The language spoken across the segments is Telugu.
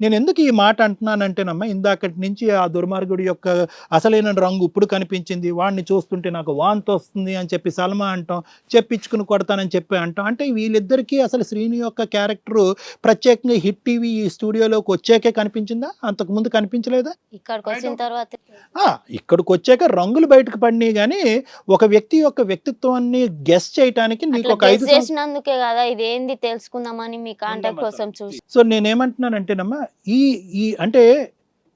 నేను ఎందుకు ఈ మాట అంటున్నానంటేనమ్మా ఇందాకటి నుంచి ఆ దుర్మార్గుడి యొక్క అసలైన రంగు ఇప్పుడు కనిపించింది. వాడిని చూస్తుంటే నాకు వాంతి వస్తుంది అని చెప్పి సల్మా అంటాం చెప్పించుకుని కొడతానని చెప్పి అంటాం. అంటే వీళ్ళిద్దరికీ అసలు శ్రీని యొక్క క్యారెక్టర్ ప్రత్యేకంగా హిట్ టీవీ ఈ స్టూడియోలోకి వచ్చాకే కనిపించిందా? అంతకు ముందు కనిపించలేదా? ఇక్కడికి వచ్చిన తర్వాత ఆ, ఇక్కడికి వచ్చాక రంగులు బయటకు పడినాయి కానీ ఒక వ్యక్తి యొక్క వ్యక్తిత్వాన్ని గెస్ చేయటానికి నీకు ఒక ఐదు చేసినందుకే కదా ఇది ఏంది తెలుసుకుందామని మీ కాంటాక్ట్ కోసం చూసి. సో నేనేమంటున్నానంటేనమ్మా ఈ ఈ అంటే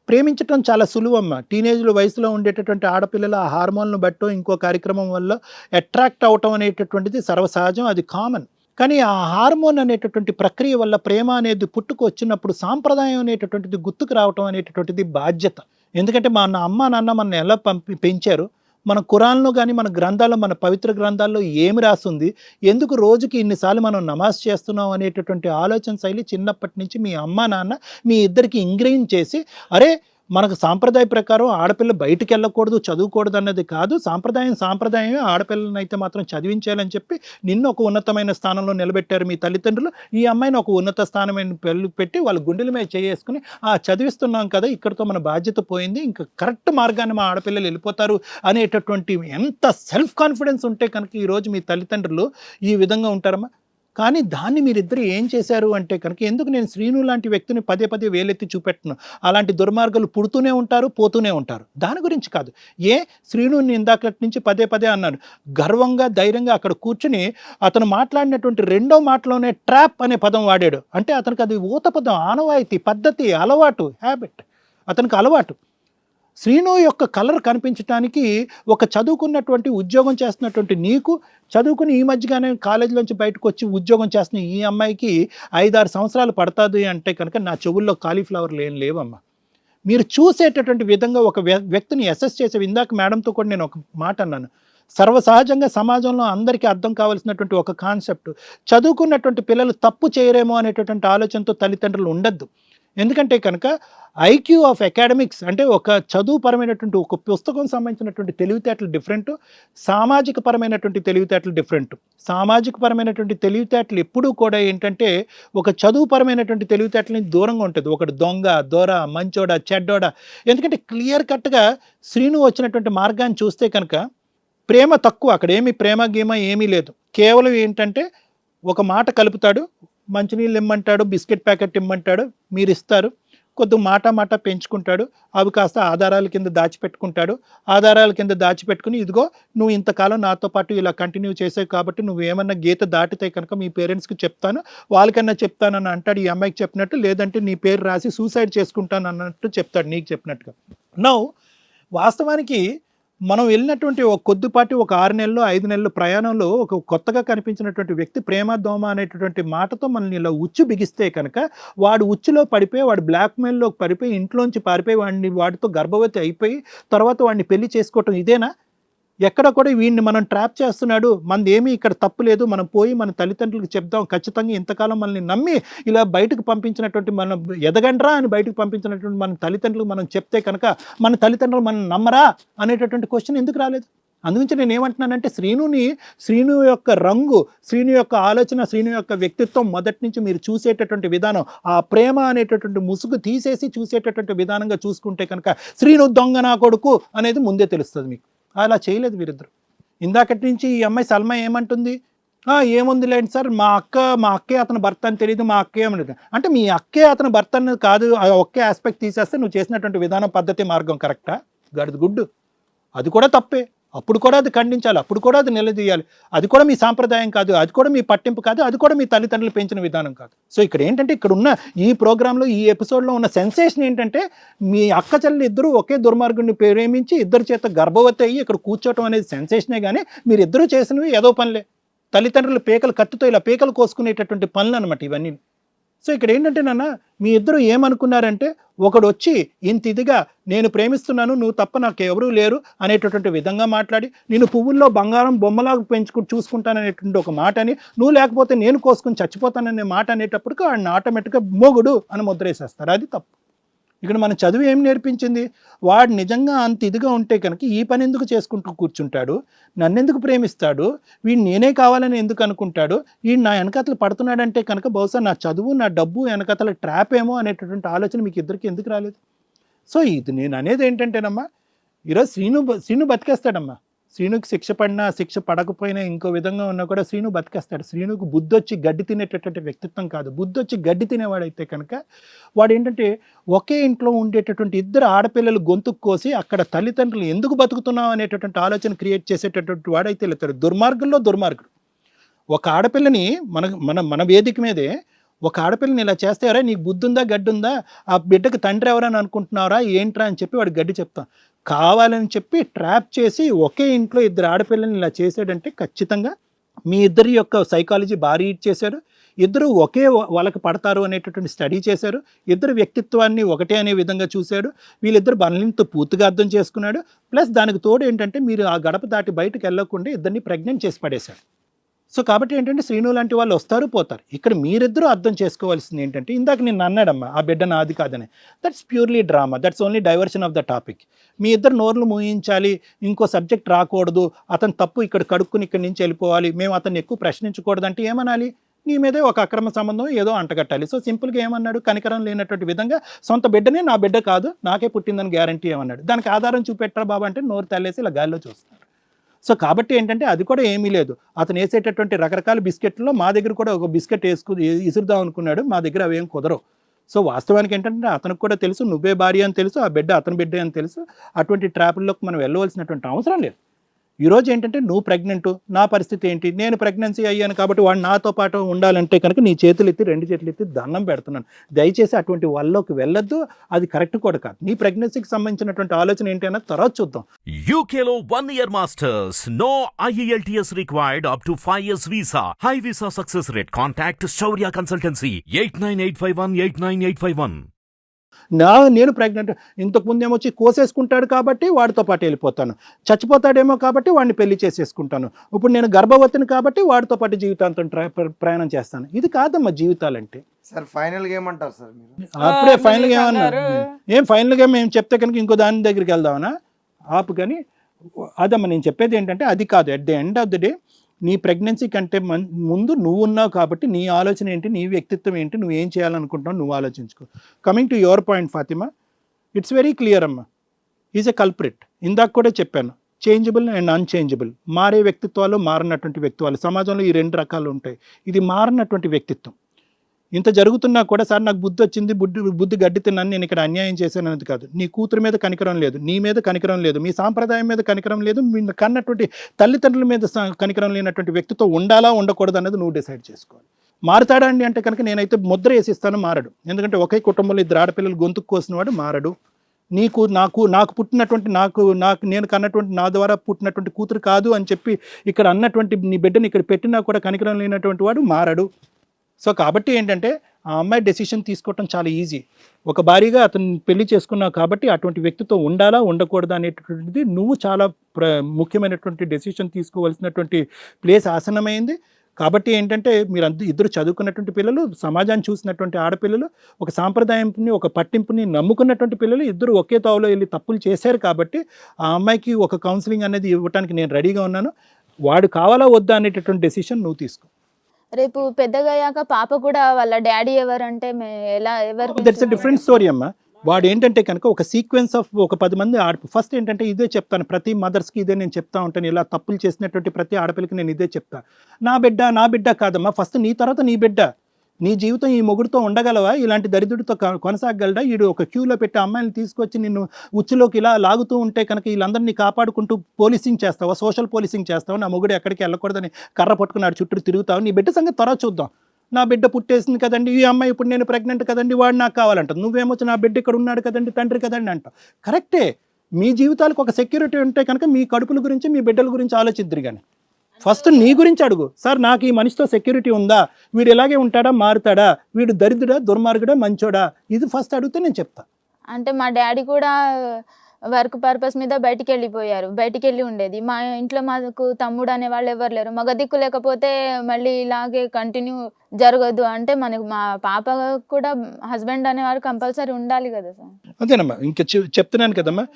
ప్రేమించటం చాలా సులువమ్మా. టీనేజ్లో వయసులో ఉండేటటువంటి ఆడపిల్లల ఆ హార్మోన్లను బట్టో ఇంకో కార్యక్రమం వల్ల అట్రాక్ట్ అవటం అనేటటువంటిది సర్వసహజం అది కామన్. కానీ ఆ హార్మోన్ అనేటటువంటి ప్రక్రియ వల్ల ప్రేమ అనేది పుట్టుకు వచ్చినప్పుడు సాంప్రదాయం అనేటటువంటిది గుర్తుకు రావటం అనేటటువంటిది బాధ్యత. ఎందుకంటే మా నా అమ్మ నాన్న మన ఎలా పంపి పెంచారు? మన కురాన్లో కానీ మన గ్రంథాల్లో మన పవిత్ర గ్రంథాల్లో ఏమి రాస్తుంది ఎందుకు రోజుకి ఇన్నిసార్లు మనం నమాజ్ చేస్తున్నాం అనేటటువంటి ఆలోచన శైలి చిన్నప్పటి నుంచి మీ అమ్మ నాన్న మీ ఇద్దరికి ఇంగ్రీన్ చేసి అరే మనకు సాంప్రదాయ ప్రకారం ఆడపిల్ల బయటికి వెళ్ళకూడదు చదువుకూడదు అన్నది కాదు. సాంప్రదాయం సాంప్రదాయమే. ఆడపిల్లని అయితే మాత్రం చదివించాలని చెప్పి నిన్ను ఒక ఉన్నతమైన స్థానంలో నిలబెట్టారు మీ తల్లిదండ్రులు. ఈ అమ్మాయిని ఒక ఉన్నత స్థానమైన పెళ్ళి పెట్టి వాళ్ళ గుండెల మీద చేసుకుని ఆ చదివిస్తున్నాం కదా ఇక్కడితో మన బాధ్యత పోయింది. ఇంకా కరెక్ట్ మార్గాన్ని మా ఆడపిల్లలు వెళ్ళిపోతారు అనేటటువంటి ఎంత సెల్ఫ్ కాన్ఫిడెన్స్ ఉంటే కనుక ఈరోజు మీ తల్లిదండ్రులు ఈ విధంగా ఉంటారమ్మా. కానీ దాన్ని మీరిద్దరు ఏం చేశారు అంటే కనుక ఎందుకు నేను శ్రీను లాంటి వ్యక్తిని పదే పదే వేలెత్తి చూపెట్టను? అలాంటి దుర్మార్గాలు పుడుతూనే ఉంటారు పోతూనే ఉంటారు. దాని గురించి కాదు. ఏ? శ్రీనుని ఇందాకటి నుంచి పదే పదే అన్నాను గర్వంగా ధైర్యంగా అక్కడ కూర్చుని అతను మాట్లాడినటువంటి రెండో మాటలోనే ట్రాప్ అనే పదం వాడాడు. అంటే అతనికి అది ఊత పదం ఆనవాయితీ పద్ధతి అలవాటు హ్యాబిట్. అతనికి అలవాటు. శ్రీను యొక్క కలర్ కనిపించడానికి ఒక చదువుకున్నటువంటి ఉద్యోగం చేస్తున్నటువంటి నీకు చదువుకుని ఈ మధ్యగానే కాలేజీలోంచి బయటకు వచ్చి ఉద్యోగం చేస్తున్న ఈ అమ్మాయికి ఐదారు సంవత్సరాలు పడుతుంది అంటే కనుక నా చెవుల్లో కాలీఫ్లవర్లు ఏం లేవమ్మా. మీరు చూసేటటువంటి విధంగా ఒక వ్య- వ్యక్తిని అసెస్ చేసే ఇందాక మేడంతో కూడా నేను ఒక మాట అన్నాను. సర్వసహజంగా సమాజంలో అందరికీ అర్థం కావాల్సినటువంటి ఒక కాన్సెప్ట్ చదువుకున్నటువంటి పిల్లలు తప్పు చేయరేమో అనేటటువంటి ఆలోచనతో తల్లిదండ్రులు ఉండద్దు. ఎందుకంటే కనుక ఐక్యూ ఆఫ్ అకాడమిక్స్ అంటే ఒక చదువుపరమైనటువంటి ఒక పుస్తకం సంబంధించినటువంటి తెలివితేటలు డిఫరెంట్ సామాజిక పరమైనటువంటి తెలివితేటలు డిఫరెంట్. సామాజిక పరమైనటువంటి తెలివితేటలు ఎప్పుడూ కూడా ఏంటంటే ఒక చదువుపరమైనటువంటి తెలివితేటలని దూరంగా ఉంటుంది. ఒకటి దొంగ దొర మంచోడ చెడ్డోడ. ఎందుకంటే క్లియర్ కట్గా శ్రీను వచ్చినటువంటి మార్గాన్ని చూస్తే కనుక ప్రేమ తక్కువ. అక్కడ ఏమి ప్రేమ గీమ ఏమీ లేదు. కేవలం ఏంటంటే ఒక మాట కలుపుతాడు మంచినీళ్ళు ఇమ్మంటాడు బిస్కెట్ ప్యాకెట్ ఇమ్మంటాడు మీరు ఇస్తారు. కొద్ది మాట మాట పెంచుకుంటాడు. అవి కాస్త ఆధారాల కింద దాచిపెట్టుకుంటాడు. ఆధారాల కింద దాచిపెట్టుకుని ఇదిగో నువ్వు ఇంతకాలం నాతో పాటు ఇలా కంటిన్యూ చేసావు కాబట్టి నువ్వు ఏమన్నా గీత దాటితే కనుక మీ పేరెంట్స్కి చెప్తాను. వాళ్ళకన్నా చెప్తానని అంటాడు. ఈ అమ్మాయికి చెప్పినట్టు లేదంటే నీ పేరు రాసి సూసైడ్ చేసుకుంటాను అన్నట్టు చెప్తాడు నీకు చెప్పినట్టుగా. నౌ వాస్తవానికి మనం వెళ్ళినటువంటి ఒక కొద్దిపాటి ఒక ఆరు నెలలు ఐదు నెలలు ప్రయాణంలో ఒక కొత్తగా కనిపించినటువంటి వ్యక్తి ప్రేమ దోమ అనేటటువంటి మాటతో మనల్ని ఇలా ఉచ్చు బిగిస్తే కనుక వాడు ఉచ్చులో పడిపోయి వాడు బ్లాక్మెయిల్లో పడిపోయి ఇంట్లోంచి పారిపోయి వాడిని వాడితో గర్భవతి అయిపోయి తర్వాత వాడిని పెళ్ళి చేసుకోవటం ఇదేనా? ఎక్కడ కూడా వీడిని మనం ట్రాప్ చేస్తున్నాడు మనది ఏమీ ఇక్కడ తప్పు లేదు మనం పోయి మన తల్లిదండ్రులకు చెప్దాం ఖచ్చితంగా ఇంతకాలం మనల్ని నమ్మి ఇలా బయటకు పంపించినటువంటి మనం ఎదగండ్రా అని బయటకు పంపించినటువంటి మన తల్లిదండ్రులకు మనం చెప్తే కనుక మన తల్లిదండ్రులు మనం నమ్మరా అనేటటువంటి క్వశ్చన్ ఎందుకు రాలేదు? అందుగురించి నేను ఏమంటున్నానంటే శ్రీనుని శ్రీను యొక్క రంగు శ్రీను యొక్క ఆలోచన శ్రీను యొక్క వ్యక్తిత్వం మొదటి నుంచి మీరు చూసేటటువంటి విధానం ఆ ప్రేమ అనేటటువంటి ముసుగు తీసేసి చూసేటటువంటి విధానంగా చూసుకుంటే కనుక శ్రీను దొంగ నా కొడుకు అనేది ముందే తెలుస్తుంది మీకు. అలా చేయలేదు వీరిద్దరు. ఇందాకటి నుంచి ఈ అమ్మాయి సల్మా ఏమంటుంది? ఏముంది లేండి సార్ మా అక్క మా అక్కే అతని భర్త అని తెలియదు మా అక్కే అని అంటే మీ అక్కే అతని భర్త అనేది కాదు ఒకే ఆస్పెక్ట్ తీసేస్తే నువ్వు చేసినటువంటి విధానం పద్ధతి మార్గం కరెక్టా గడిది గుడ్డు. అది కూడా తప్పే. అప్పుడు కూడా అది ఖండించాలి అప్పుడు కూడా అది నిలదీయాలి. అది కూడా మీ సాంప్రదాయం కాదు అది కూడా మీ పట్టింపు కాదు అది కూడా మీ తల్లిదండ్రులు పెంచిన విధానం కాదు. సో ఇక్కడ ఏంటంటే ఇక్కడ ఉన్న ఈ ప్రోగ్రాంలో ఈ ఎపిసోడ్లో ఉన్న సెన్సేషన్ ఏంటంటే మీ అక్క చెల్లెలు ఇద్దరు ఒకే దుర్మార్గుడిని ప్రేమించి ఇద్దరు చేత గర్భవతి అయ్యి ఇక్కడ కూర్చోవటం అనేది సెన్సేషనే కానీ మీరు ఇద్దరు చేసినవి ఏదో పనులే. తల్లిదండ్రులు పేకలు కత్తితో ఇలా పేకలు కోసుకునేటటువంటి పనులు అనమాట ఇవన్నీ సో ఇక్కడ ఏంటంటే నాన్న మీ ఇద్దరు ఏమనుకున్నారంటే ఒకడు వచ్చి ఇంత ఇదిగా నేను ప్రేమిస్తున్నాను నువ్వు తప్ప నాకు ఎవరూ లేరు అనేటటువంటి విధంగా మాట్లాడి నేను పువ్వుల్లో బంగారం బొమ్మలాగా పెంచుకు చూసుకుంటాననేటువంటి ఒక మాటని నువ్వు లేకపోతే నేను కోసుకుని చచ్చిపోతాననే మాట అనేటప్పటికి వాడిని ఆటోమేటిక్గా మొగుడు అని ముద్రేసేస్తారు. అది తప్పు. ఇక్కడ మన చదువు ఏం నేర్పించింది? వాడు నిజంగా అంత ఇదిగా ఉంటే కనుక ఈ పని ఎందుకు చేసుకుంటూ కూర్చుంటాడు? నన్నెందుకు ప్రేమిస్తాడు? వీడు నేనే కావాలని ఎందుకు అనుకుంటాడు? వీడు నా వెనకతలు పడుతున్నాడంటే కనుక బహుశా నా చదువు నా డబ్బు వెనకతల ట్రాప్ ఏమో అనేటటువంటి ఆలోచన మీకు ఇద్దరికి ఎందుకు రాలేదు? సో ఇది నేను అనేది ఏంటంటేనమ్మా ఈరోజు శ్రీను శ్రీను బతికేస్తాడమ్మా. శ్రీనుకి శిక్ష పడినా శిక్ష పడకపోయినా ఇంకో విధంగా ఉన్నా కూడా శ్రీను బతికేస్తాడు. శ్రీనుకు బుద్ధి వచ్చి గడ్డి తినేటటువంటి వ్యక్తిత్వం కాదు. బుద్ధి వచ్చి గడ్డి తినేవాడైతే కనుక వాడు ఏంటంటే ఒకే ఇంట్లో ఉండేటటువంటి ఇద్దరు ఆడపిల్లలు గొంతుకు కోసి అక్కడ తల్లిదండ్రులు ఎందుకు బతుకుతున్నాం అనేటటువంటి ఆలోచన క్రియేట్ చేసేటటువంటి వాడైతే వెళ్తాడు. దుర్మార్గంలో దుర్మార్గుడు. ఒక ఆడపిల్లని మన మన మన వేదిక మీదే ఒక ఆడపిల్లని ఇలా చేస్తారా నీకు బుద్ధి ఉందా గడ్డి ఉందా ఆ బిడ్డకి తండ్రి ఎవరని అనుకుంటున్నారా? ఏంట్రా? అని చెప్పి వాడు గడ్డి చెప్తాం. కావాలని చెప్పి ట్రాప్ చేసి ఒకే ఇంట్లో ఇద్దరు ఆడపిల్లని ఇలా చేశాడంటే ఖచ్చితంగా మీ ఇద్దరి యొక్క సైకాలజీ భారీ రీడ్ చేశారు ఇద్దరు ఒకే వాళ్ళకి పడతారు అనేటటువంటి స్టడీ చేశారు. ఇద్దరు వ్యక్తిత్వాన్ని ఒకటే అనే విధంగా చూశాడు. వీళ్ళిద్దరు బలనీతో పూర్తిగా అర్థం చేసుకున్నాడు. ప్లస్ దానికి తోడు ఏంటంటే మీరు ఆ గడప దాటి బయటకు వెళ్ళకుండా ఇద్దరిని ప్రెగ్నెంట్ చేసి పడేశాడు. సో కాబట్టి ఏంటంటే శ్రీను లాంటి వాళ్ళు వస్తారు పోతారు. ఇక్కడ మీరిద్దరూ అర్థం చేసుకోవాల్సింది ఏంటంటే ఇందాక నేను అన్నాడమ్మా ఆ బిడ్డ నాది కాదని. That's purely drama that's only diversion of the topic మీ ఇద్దరు నోర్లు మూయించాలి ఇంకో సబ్జెక్ట్ రాకూడదు అతను తప్పు ఇక్కడ కడుక్కుని ఇక్కడి నుంచి వెళ్ళిపోవాలి మేము అతన్ని ఎక్కువ ప్రశ్నించకూడదు అంటే ఏమనాలి? నీ మీదే ఒక అక్రమ సంబంధం ఏదో అంటగట్టాలి. సో సింపుల్గా ఏమన్నాడు? కనికరం లేనటువంటి విధంగా సొంత బిడ్డనే నా బిడ్డ కాదు నాకే పుట్టిందని గ్యారంటీ ఏమన్నాడు? దానికి ఆధారం చూపెట్టరా బాబా అంటే నోరు తల్లేసి ఇలా గాల్లో చూస్తున్నారు సో కాబట్టి ఏంటంటే అది కూడా ఏమీ లేదు. అతను వేసేటటువంటి రకరకాల బిస్కెట్లో మా దగ్గర కూడా ఒక బిస్కెట్ వేసుకు ఇసురుదాం అనుకున్నాడు. మా దగ్గర అవేం కుదరవు. సో వాస్తవానికి ఏంటంటే అతనికి కూడా తెలుసు నువ్వే భార్య అని తెలుసు ఆ బిడ్డ అతని బిడ్డ అని తెలుసు. అటువంటి ట్రాపుల్లోకి మనం వెళ్ళవలసినటువంటి అవసరం లేదు. ఈరోజు ఏంటంటే నువ్వు ప్రెగ్నెంట్ నా పరిస్థితి ఏంటి? నేను ప్రెగ్నెన్సీ అయ్యాను కాబట్టి వాడు నాతో పాటు ఉండాలంటే కనుక నీ చేతులు ఎత్తి రెండు చేతులు ఎత్తి దండం పెడుతున్నాను. దయచేసి అటువంటి వాళ్ళలోకి వెళ్ళొద్దు. అది కరెక్ట్ కూడా కాదు. నీ ప్రెగ్నెన్సీకి సంబంధించినటువంటి ఆలోచన ఏంటి అన్నది తర్వాత చూద్దాం. యూకేలో one year masters no IELTS required up to five years visa high visa success rate contact Shaurya consultancy eight nine eight five one eight nine eight five one నా నేను ప్రెగ్నెంట్ ఇంతకు ముందు ఏమొచ్చి కోసేసుకుంటాడు కాబట్టి వాడితో పాటు వెళ్ళిపోతాను. చచ్చిపోతాడేమో కాబట్టి వాడిని పెళ్ళి చేసేసుకుంటాను. ఇప్పుడు నేను గర్భవతిని కాబట్టి వాడితో పాటు జీవితాంతం ప్రయాణం చేస్తాను. ఇది కాదమ్మా జీవితాలంటే. సార్ ఫైనల్గా ఏమంటారు సార్ మీరు. అప్పుడే మీరు ఏమన్నారు అన్నారు. ఏం ఫైనల్గా మేము చెప్తే కనుక ఇంకో దాని దగ్గరికి వెళ్దామనా? ఆపు కానీ అదమ్మా నేను చెప్పేది ఏంటంటే అది కాదు. At the end of the day నీ ప్రెగ్నెన్సీ కంటే మన్- ముందు నువ్వు ఉన్నావు కాబట్టి నీ ఆలోచన ఏంటి నీ వ్యక్తిత్వం ఏంటి నువ్వు ఏం చేయాలనుకుంటున్నావు నువ్వు ఆలోచించుకో. Coming to your point Fatima it's very clear అమ్మా. ఈజ్ ఎ కల్ప్రిట్ ఇందాక కూడా చెప్పాను. చేంజబుల్ అండ్ అన్చేంజబుల్ మారే వ్యక్తిత్వాలు మారినటువంటి వ్యక్తిత్వాలు. సమాజంలో ఈ రెండు రకాలు ఉంటాయి. ఇది మారినటువంటి వ్యక్తిత్వం. ఇంత జరుగుతున్నా కూడా సార్ నాకు బుద్ధి వచ్చింది బుద్ధి బుద్ధి గడ్డి తిన్నాను నేను ఇక్కడ అన్యాయం చేశాను అనేది కాదు. నీ కూతురు మీద కనికరం లేదు నీ మీద కనికరం లేదు మీ సాంప్రదాయం మీద కనికరం లేదు మీ కన్నటువంటి తల్లిదండ్రుల మీద స- కనికరం లేనటువంటి వ్యక్తితో ఉండాలా ఉండకూడదు అనేది నువ్వు డిసైడ్ చేసుకోవాలి. మారుతాడా అండి అంటే కనుక నేనైతే ముద్ర వేసిస్తాను మారడు. ఎందుకంటే ఒకే కుటుంబంలో ఇద్దరు ఆడపిల్లలు గొంతుకు కోసినవాడు మారడు. నీకు నాకు నాకు పుట్టినటువంటి నాకు నాకు నేను కన్నటువంటి నా ద్వారా పుట్టినటువంటి కూతురు కాదు అని చెప్పి ఇక్కడ అన్నటువంటి నీ బిడ్డని ఇక్కడ పెట్టినా కూడా కనికరం లేనటువంటి వాడు మారడు. సో కాబట్టి ఏంటంటే ఆ అమ్మాయి డెసిషన్ తీసుకోవటం చాలా ఈజీ ఒక భారీగా అతను పెళ్ళి చేసుకున్నావు కాబట్టి అటువంటి వ్యక్తితో ఉండాలా ఉండకూడదా అనేటటువంటిది నువ్వు చాలా ప్ర ముఖ్యమైనటువంటి డెసిషన్ తీసుకోవాల్సినటువంటి ప్లేస్ ఆసనమైంది కాబట్టి ఏంటంటే మీరు అంత ఇద్దరు చదువుకున్నటువంటి పిల్లలు సమాజాన్ని చూసినటువంటి ఆడపిల్లలు ఒక సాంప్రదాయంని ఒక పట్టింపుని నమ్ముకున్నటువంటి పిల్లలు ఇద్దరు ఒకే తావులో వెళ్ళి తప్పులు చేశారు కాబట్టి ఆ అమ్మాయికి ఒక కౌన్సిలింగ్ అనేది ఇవ్వడానికి నేను రెడీగా ఉన్నాను. వాడు కావాలా వద్దా అనేటటువంటి డెసిషన్ నువ్వు తీసుకో. రేపు పెద్దగా అయ్యాక పాప కూడా వాళ్ళ డాడీ ఎవరంటే ఎలా ఎవరు దట్స్ డిఫరెంట్ స్టోరీ అమ్మా. వాడు ఏంటంటే కనుక ఒక సీక్వెన్స్ ఆఫ్ ఒక పది మంది ఆడ ఫస్ట్ ఏంటంటే ఇదే చెప్తాను. ప్రతి మదర్స్కి ఇదే నేను చెప్తా ఉంటాను. ఇలా తప్పులు చేసినటువంటి ప్రతి ఆడపిల్లకి నేను ఇదే చెప్తా. నా బిడ్డ నా బిడ్డ కాదమ్మా. ఫస్ట్ నీ తర్వాత నీ బిడ్డ. నీ జీవితం ఈ మొగుడుతో ఉండగలవా? ఇలాంటి దరిద్రుడితో కొనసాగలడా వీడు ఒక క్యూలో పెట్టి అమ్మాయిని తీసుకొచ్చి నిన్ను ఉచ్చులోకి ఇలా లాగుతూ ఉంటే కనుక వీళ్ళందరినీ కాపాడుకుంటూ పోలీసింగ్ చేస్తావా? సోషల్ పోలీసింగ్ చేస్తావా? నా మొగుడు ఎక్కడికి వెళ్ళకూడదని కర్ర పట్టుకున్నాడు చుట్టూ తిరుగుతావు. నీ బిడ్డ సంగతి త్వర చూద్దాం. నా బిడ్డ పుట్టేసింది కదండి. ఈ అమ్మాయి ఇప్పుడు నేను ప్రెగ్నెంట్ కదండి. వాడు నాకు కావాలంట నువ్వేమొచ్చి నా బిడ్డ ఇక్కడ ఉన్నాడు కదండి తండ్రి కదండి అంట కరెక్టే. మీ జీవితాలకు ఒక సెక్యూరిటీ ఉంటే కనుక మీ కడుపుల గురించి మీ బిడ్డల గురించి ఆలోచిద్దరు కానీ ఫస్ట్ నీ గురించి అడుగు. సార్ నాకు ఈ మనిషితో సెక్యూరిటీ ఉందా? వీడు ఇలాగే ఉంటాడా? మారుతాడా? వీడు దరిద్రుడా? దుర్మార్గుడా? మంచోడా? ఇది ఫస్ట్ అడిగితే నేను చెప్తా. అంటే మా డాడీ కూడా వర్క్ పర్పస్ మీద బయటికి వెళ్ళిపోయారు బయటికి వెళ్ళి ఉండేది. మా ఇంట్లో మాకు తమ్ముడు అనే వాళ్ళు ఎవరు లేరు. మగ దిక్కు లేకపోతే మళ్ళీ ఇలాగే కంటిన్యూ జరగదు. అంటే మనకు మా పాప కూడా హస్బెండ్ అనేవారు కంపల్సరీ ఉండాలి కదా సార్. అంతేనమ్మా. ఇంకా చెప్తున్నాను కదమ్మా.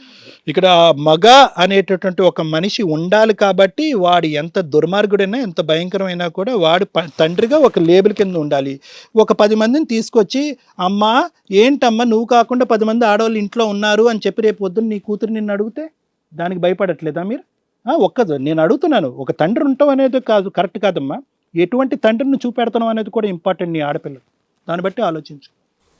ఇక్కడ మగ అనేటటువంటి ఒక మనిషి ఉండాలి కాబట్టి వాడు ఎంత దుర్మార్గుడైనా ఎంత భయంకరమైనా కూడా వాడు ప- తండ్రిగా ఒక లేబుల్ కింద ఉండాలి. ఒక పది మందిని తీసుకొచ్చి అమ్మా ఏంటమ్మా నువ్వు కాకుండా పది మంది ఆడవాళ్ళు ఇంట్లో ఉన్నారు అని చెప్పి రేపు పొద్దున్న నీ కూతురు నిన్ను అడిగితే దానికి భయపడట్లేదా మీరు? ఒక్కదు. నేను అడుగుతున్నాను. ఒక తండ్రి ఉండటం అనేది కాదు కరెక్ట్ కాదమ్మా. ఎటువంటి తండ్రిని చూపెడతాం అనేది కూడా ఇంపార్టెంట్ నీ ఆడపిల్లలు దాన్ని బట్టి ఆలోచించు.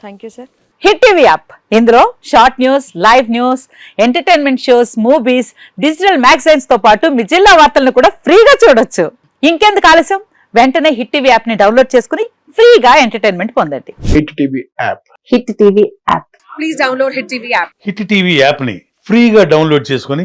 Thank you sir hit TV app. ఇందులో short news live news entertainment shows movies digital మ్యాగజైన్స్తో పాటు మీ జిల్లా వార్తలను కూడా ఫ్రీగా చూడొచ్చు. ఇంకెందుకు ఆలస్యం? వెంటనే హిట్ టీవీ యాప్ని డౌన్లోడ్ చేసుకుని ఫ్రీగా ఎంటర్టైన్మెంట్ పొందండి. Hit TV app. Hit TV app. Hit TV యాప్ని ఫ్రీగా డౌన్లోడ్ చేసుకొని